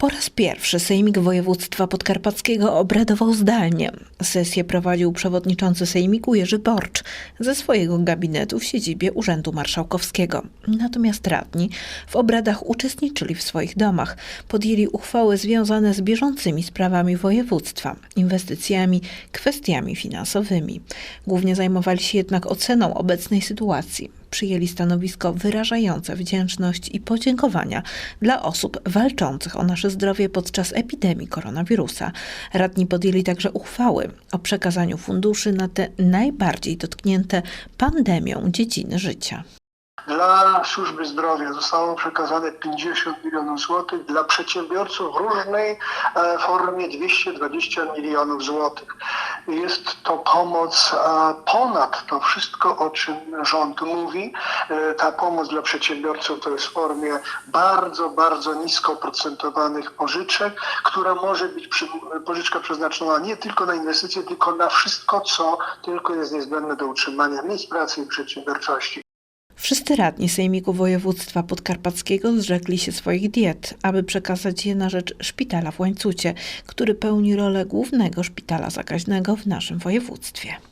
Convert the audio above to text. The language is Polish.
Po raz pierwszy Sejmik Województwa Podkarpackiego obradował zdalnie. Sesję prowadził przewodniczący Sejmiku Jerzy Borcz ze swojego gabinetu w siedzibie Urzędu Marszałkowskiego. Natomiast radni w obradach uczestniczyli w swoich domach, podjęli uchwały związane z bieżącymi sprawami województwa, inwestycjami, kwestiami finansowymi. Głównie zajmowali się jednak oceną obecnej sytuacji przyjęli stanowisko wyrażające wdzięczność i podziękowania dla osób walczących o nasze zdrowie podczas epidemii koronawirusa. Radni podjęli także uchwały o przekazaniu funduszy na te najbardziej dotknięte pandemią dziedziny życia. Dla służby zdrowia zostało przekazane 50 milionów złotych, dla przedsiębiorców w różnej e, formie 220 milionów złotych. Jest to pomoc e, ponad to wszystko, o czym rząd mówi. E, Ta pomoc dla przedsiębiorców to jest w formie bardzo, bardzo nisko procentowanych pożyczek, która może być pożyczka przeznaczona nie tylko na inwestycje, tylko na wszystko, co tylko jest niezbędne do utrzymania miejsc pracy i przedsiębiorczości. Wszyscy radni Sejmiku Województwa Podkarpackiego zrzekli się swoich diet, aby przekazać je na rzecz szpitala w Łańcucie, który pełni rolę głównego szpitala zakaźnego w naszym województwie.